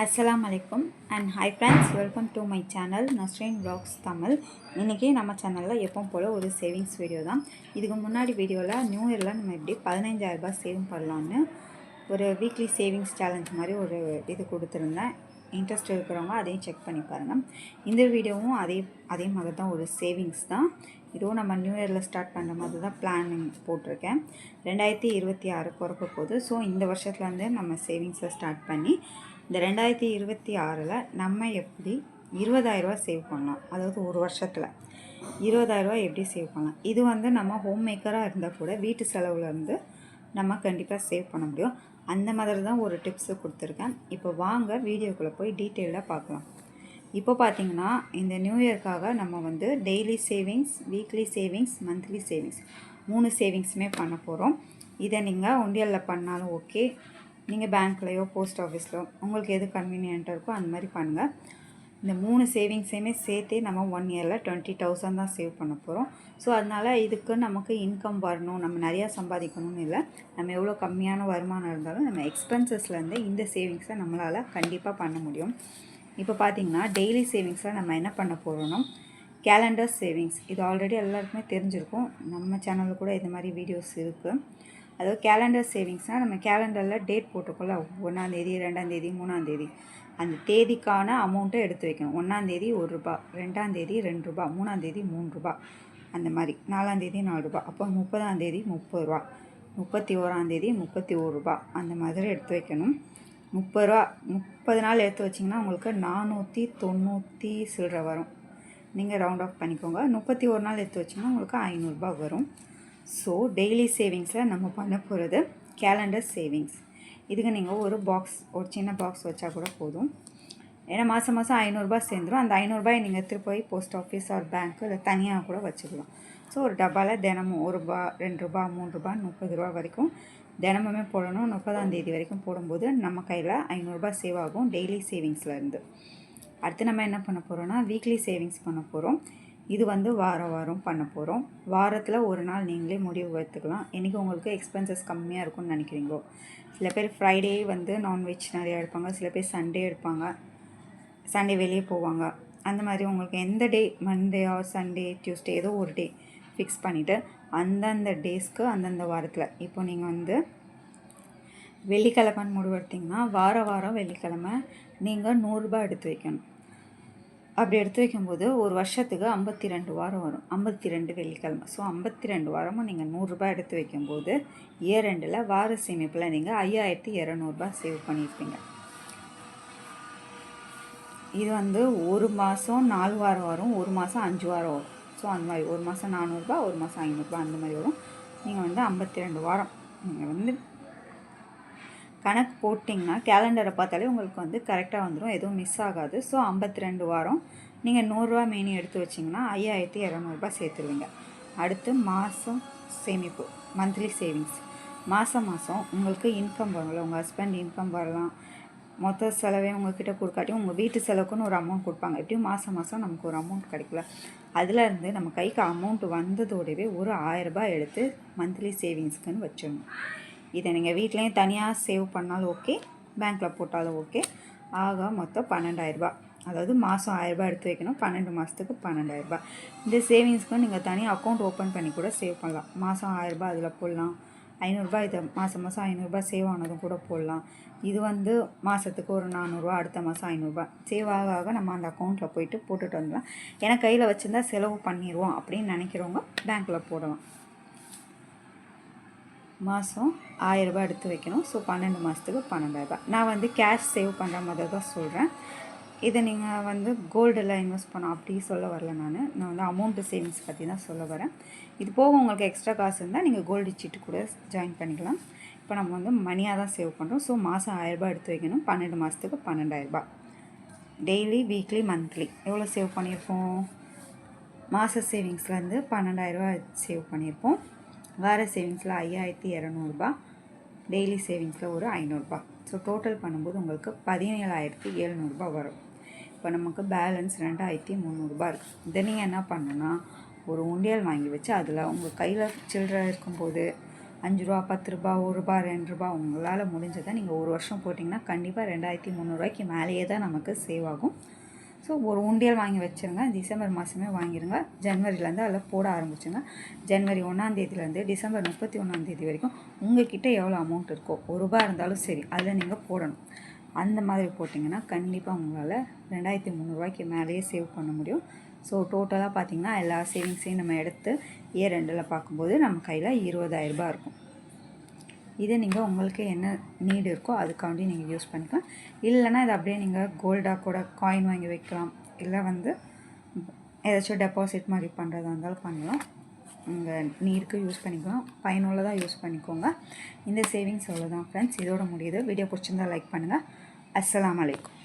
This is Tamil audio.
அஸ்லாம் அலைக்கும் and hi friends welcome to my channel Nasreen blogs Tamil இன்றைக்கி நம்ம சேனலில் எப்போ போல் ஒரு சேவிங்ஸ் வீடியோ தான். இதுக்கு முன்னாடி வீடியோவில் நியூ இயரில் நம்ம எப்படி பதினஞ்சாயிரரூபா சேவிங் பண்ணலான்னு ஒரு வீக்லி சேவிங்ஸ் சேலஞ்ச் மாதிரி ஒரு இது கொடுத்துருந்தேன். இன்ட்ரெஸ்ட் இருக்கிறவங்க அதையும் செக் பண்ணி பாருங்கள் இந்த வீடியோவும் அதே அதே மாதிரி தான் ஒரு சேவிங்ஸ் தான். இதுவும் நம்ம நியூ இயரில் ஸ்டார்ட் பண்ணுற மாதிரி தான் பிளானிங் போட்டிருக்கேன். ரெண்டாயிரத்தி இருபத்தி ஆறு பிறக்க போகுது. ஸோ இந்த வருஷத்துலேருந்து நம்ம சேவிங்ஸை ஸ்டார்ட் பண்ணி இந்த ரெண்டாயிரத்தி இருபத்தி ஆறில் நம்ம எப்படி இருபதாயிரரூவா சேவ் பண்ணலாம். அதாவது ஒரு வருஷத்தில் இருபதாயிரரூவா எப்படி சேவ் பண்ணலாம். இது வந்து நம்ம ஹோம் மேக்கராக இருந்தால் கூட வீட்டு செலவுலேருந்து நம்ம கண்டிப்பாக சேவ் பண்ண முடியும். அந்த மாதிரி தான் ஒரு டிப்ஸு கொடுத்துருக்கேன். இப்போ வாங்க வீடியோக்குள்ளே போய் டீட்டெயிலாக பார்க்கலாம். இப்போ பார்த்தீங்கன்னா இந்த நியூ இயர்க்காக நம்ம வந்து daily savings weekly savings monthly savings மூணு சேவிங்ஸுமே பண்ண போகிறோம் இதை நீங்கள் உண்டியலில் பண்ணாலும் ஓகே நீங்கள் பேங்க்லேயோ போஸ்ட் ஆஃபீஸ்லையோ உங்களுக்கு எது கன்வீனியண்ட்டாக இருக்கோ அந்த மாதிரி பண்ணுங்கள் இந்த மூணு சேவிங்ஸையுமே சேர்த்தே நம்ம ஒன் இயரில் டுவெண்ட்டி தௌசண்ட் தான் சேவ் பண்ண போகிறோம் ஸோ அதனால் இதுக்கு நமக்கு இன்கம் வரணும் நம்ம நிறையா சம்பாதிக்கணும்னு இல்லை. நம்ம எவ்வளோ கம்மியான வருமானம் இருந்தாலும் நம்ம எக்ஸ்பென்சஸ்லேருந்து இந்த சேவிங்ஸை நம்மளால் கண்டிப்பாக பண்ண முடியும். இப்போ பார்த்தீங்கன்னா டெய்லி சேவிங்ஸில் நம்ம என்ன பண்ண போகிறோம்னா கேலண்டர் சேவிங்ஸ் இது ஆல்ரெடி எல்லாருக்குமே தெரிஞ்சிருக்கும். நம்ம சேனலில் கூட இது மாதிரி வீடியோஸ் இருக்குது அதாவது கேலண்டர் சேவிங்ஸ்னால் நம்ம கேலண்டரில் டேட் போட்டுக்கோல ஒன்றாந்தேதி ரெண்டாந்தேதி மூணாந்தேதி. அந்த தேதிக்கான அமௌண்ட்டை எடுத்து வைக்கணும். ஒன்றாந்தேதி ஒரு ரூபா ரெண்டாந்தேதி ரெண்டு ரூபா மூணாந்தேதி மூணு ரூபா. அந்த மாதிரி. நாலாந்தேதி நாலு ரூபா. அப்போ முப்பதாந்தேதி முப்பது ரூபா. முப்பத்தி ஓராந்தேதி முப்பத்தி ஒரு ரூபா. அந்த மாதிரி எடுத்து வைக்கணும். முப்பது ரூபா முப்பது நாள் எடுத்து வச்சிங்கன்னா உங்களுக்கு நானூற்றி தொண்ணூற்றி சில்லற வரும். நீங்கள் ரவுண்ட் ஆஃப் பண்ணிக்கோங்க. முப்பத்தி ஒரு நாள் எடுத்து வச்சிங்கன்னா உங்களுக்கு ஐநூறுரூபா வரும். ஸோ டெய்லி சேவிங்ஸில் நம்ம பண்ண போகிறது கேலண்டர் சேவிங்ஸ் இதுக்கு நீங்கள் ஒரு பாக்ஸ் ஒரு சின்ன பாக்ஸ் வச்சா கூட போதும். ஏன்னா மாதம் மாதம் ஐநூறுரூபா சேர்ந்துடும் அந்த ஐநூறுரூபாயை நீங்கள் எடுத்துகிட்டு போய் போஸ்ட் ஆஃபீஸ் ஆர் பேங்க்கு இல்லை தனியாக கூட வச்சுக்கலாம். ஸோ ஒரு டப்பாவில் தினமும் ஒரு ரூபா ரெண்டு ரூபா மூணு ரூபா முப்பது ரூபா வரைக்கும் தினமுமே போடணும். முப்பதாம் தேதி வரைக்கும் போடும்போது நம்ம கையில் ஐநூறுரூபா சேவ் ஆகும் டெய்லி சேவிங்ஸ்லேருந்து அடுத்து நம்ம என்ன பண்ண போகிறோம்னா வீக்லி சேவிங்ஸ் பண்ண போகிறோம் இது வந்து வாரம் வாரம் பண்ண போகிறோம் வாரத்தில் ஒரு நாள் நீங்களே முடிவு எடுத்துக்கலாம். என்றைக்கு உங்களுக்கு எக்ஸ்பென்சஸ் கம்மியாக இருக்கும்னு நினைக்கிறீங்களோ? சில பேர் ஃப்ரைடே வந்து நான்வெஜ் நிறையா எடுப்பாங்க. சில பேர் சண்டே எடுப்பாங்க. சண்டே வெளியே போவாங்க. அந்த மாதிரி உங்களுக்கு எந்த day Monday or Sunday Tuesday ஏதோ ஒரு டே ஃபிக்ஸ் பண்ணிவிட்டு அந்தந்த டேஸ்க்கு அந்தந்த வாரத்தில். இப்போ நீங்கள் வந்து வெள்ளிக்கிழமைன்னு முடிவு எடுத்திங்கன்னா வார வாரம் வெள்ளிக்கிழமை நீங்கள் நூறுரூபா எடுத்து வைக்கணும். அப்படி எடுத்து வைக்கும்போது ஒரு வருஷத்துக்கு ஐம்பத்தி ரெண்டு வாரம் வரும். ஐம்பத்தி ரெண்டு வெள்ளிக்கிழமை. ஸோ ஐம்பத்தி ரெண்டு வாரமும் நீங்கள் நூறுரூபா எடுத்து வைக்கும்போது இயர் ரெண்டில் வார சேமிப்பில் நீங்கள் ஐயாயிரத்தி இரநூறுபா சேவ் பண்ணியிருப்பீங்க. இது வந்து ஒரு மாதம் நாலு வாரம் வரும் ஒரு மாதம் அஞ்சு வாரம் வரும். ஸோ அந்த மாதிரி ஒரு மாதம் நானூறுரூபா ஒரு மாதம் ஐநூறுரூபா அந்த மாதிரி வரும். நீங்கள் வந்து ஐம்பத்தி ரெண்டு வாரம். நீங்கள் வந்து கணக்கு போட்டிங்கன்னா கேலண்டரை பார்த்தாலே உங்களுக்கு வந்து கரெக்டாக வந்துடும் எதுவும் மிஸ் ஆகாது. ஸோ ஐம்பத்தி ரெண்டு வாரம் நீங்கள் நூறுரூவா மீனி எடுத்து வச்சிங்கன்னா ஐயாயிரத்தி இரநூறுபா சேர்த்துருவீங்க. அடுத்து மாதம் சேமிப்பு மந்த்லி சேவிங்ஸ் மாதம் மாதம் உங்களுக்கு இன்கம் வரும்ல உங்கள் ஹஸ்பண்ட் இன்கம் வரலாம். மொத்த செலவே உங்ககிட்ட கொடுக்காட்டி உங்கள் வீட்டு செலவுக்குன்னு ஒரு அமௌண்ட் கொடுப்பாங்க. எப்படியும் மாதம் மாதம் நமக்கு ஒரு அமௌண்ட் கிடைக்கல அதுலேருந்து நம்ம கைக்கு அமௌண்ட் வந்ததோடவே ஒரு ஆயிரரூபா எடுத்து மந்த்லி சேவிங்ஸ்க்குன்னு வச்சிடணும். இதை நீங்கள் வீட்லேயும் தனியாக சேவ் பண்ணாலும் ஓகே பேங்க்கில் போட்டாலும் ஓகே. ஆக மொத்தம் பன்னெண்டாயிரரூபா அதாவது மாதம் ஆயிரரூபா எடுத்து வைக்கணும் பன்னெண்டு மாதத்துக்கு பன்னெண்டாயிரரூபா இந்த சேவிங்ஸ்க்கு நீங்கள் தனியாக அக்கௌண்ட் ஓப்பன் பண்ணி கூட சேவ் பண்ணலாம். மாதம் ஆயிரரூபா அதில் போடலாம். ஐநூறுரூபா இதை மாதம் மாதம் ஐநூறுரூபா சேவ் ஆனதும் கூட போடலாம். இது வந்து மாதத்துக்கு ஒரு நானூறுரூவா அடுத்த மாதம் ஐநூறுரூபா சேவ் ஆக ஆக நம்ம அந்த அக்கௌண்ட்டில் போயிட்டு போட்டுட்டு வந்துடலாம். ஏன்னா கையில் வச்சுருந்தா செலவு பண்ணிடுவோம் அப்படின்னு நினைக்கிறவங்க பேங்க்கில் போடலாம். மாதம் ஆயரரூபா எடுத்து வைக்கணும். ஸோ பன்னெண்டு மாதத்துக்கு பன்னெண்டாயிரரூபா நான் வந்து கேஷ் சேவ் பண்ணுற மாதிரி தான் சொல்கிறேன் இதை நீங்கள் வந்து கோல்டில் இன்வெஸ்ட் பண்ணோம் அப்படி சொல்ல வரல நான். நான் வந்து அமௌண்ட்டு சேவிங்ஸ் பற்றி தான் சொல்ல வரேன். இது போக உங்களுக்கு எக்ஸ்ட்ரா காசு இருந்தால் நீங்கள் கோல்டு சீட்டு கூட ஜாயின் பண்ணிக்கலாம். இப்போ நம்ம வந்து மணியாக தான் சேவ் பண்ணுறோம் ஸோ மாதம் ஆயரரூபா எடுத்து வைக்கணும். பன்னெண்டு மாதத்துக்கு பன்னெண்டாயிரரூபா டெய்லி வீக்லி மந்த்லி எவ்வளோ சேவ் பண்ணியிருப்போம்? மாத சேவிங்ஸ்லேருந்து பன்னெண்டாயிரரூபா சேவ் பண்ணியிருப்போம். வார சேவிங்ஸில் ஐயாயிரத்தி இரநூறுபா டெய்லி சேவிங்ஸில் ஒரு ஐநூறுரூபா ஸோ டோட்டல் பண்ணும்போது உங்களுக்கு பதினேழாயிரத்தி எழுநூறுபா வரும். இப்போ நமக்கு பேலன்ஸ் ரெண்டாயிரத்தி முந்நூறுபா இருக்குது இதை நீங்கள் என்ன பண்ணுன்னா ஒரு உண்டியல் வாங்கி வச்சு அதில் உங்கள் கையில் சில்லற இருக்கும்போது அஞ்சு ரூபா பத்து ரூபா ஒரு ரூபா ரெண்டு ரூபா உங்களால் முடிஞ்சதை நீங்கள் ஒரு வருஷம் போட்டிங்கன்னா கண்டிப்பாக ரெண்டாயிரத்தி முந்நூறுரூவாய்க்கு மேலேயே தான் நமக்கு சேவ் ஆகும். ஸோ ஒரு உண்டியல் வாங்கி வச்சுருங்க. டிசம்பர் மாதமே வாங்கிடுங்க ஜனவரிலேருந்து அதில் போட ஆரம்பிச்சுங்க. ஜனவரி ஒன்றாந்தேதியிலேருந்து டிசம்பர் முப்பத்தி ஒன்றாந்தேதி வரைக்கும் உங்கள்கிட்ட எவ்வளோ அமௌண்ட் இருக்கோ ஒரு ரூபா இருந்தாலும் சரி அதில் நீங்கள் போடணும். அந்த மாதிரி போட்டிங்கன்னா கண்டிப்பாக உங்களால் ரெண்டாயிரத்தி முந்நூறுரூவாய்க்கு மேலேயே சேவ் பண்ண முடியும். ஸோ டோட்டலாக பார்த்தீங்கன்னா எல்லா சேவிங்ஸையும் நம்ம எடுத்து ஏ ரெண்டில் பார்க்கும்போது நம்ம கையில் இருபதாயிரரூபா இருக்கும். இதை நீங்கள் உங்களுக்கு என்ன நீடு இருக்கோ அதுக்காண்டி நீங்கள் யூஸ் பண்ணிக்கலாம். இல்லைன்னா இதை அப்படியே நீங்கள் கோல்டாக கூட காயின் வாங்கி வைக்கலாம். இல்லை வந்து ஏதாச்சும் டெபாசிட் மாதிரி பண்ணுறதா இருந்தாலும் பண்ணலாம். உங்கள் நீருக்கு யூஸ் பண்ணிக்கலாம். பயனுள்ளதாக யூஸ் பண்ணிக்கோங்க. இந்த சேவிங்ஸ் அவ்வளோதான் ஃப்ரெண்ட்ஸ் இதோட முடியுது. வீடியோ பிடிச்சிருந்தா லைக் பண்ணுங்கள் அஸ்லாம் வலைக்கம்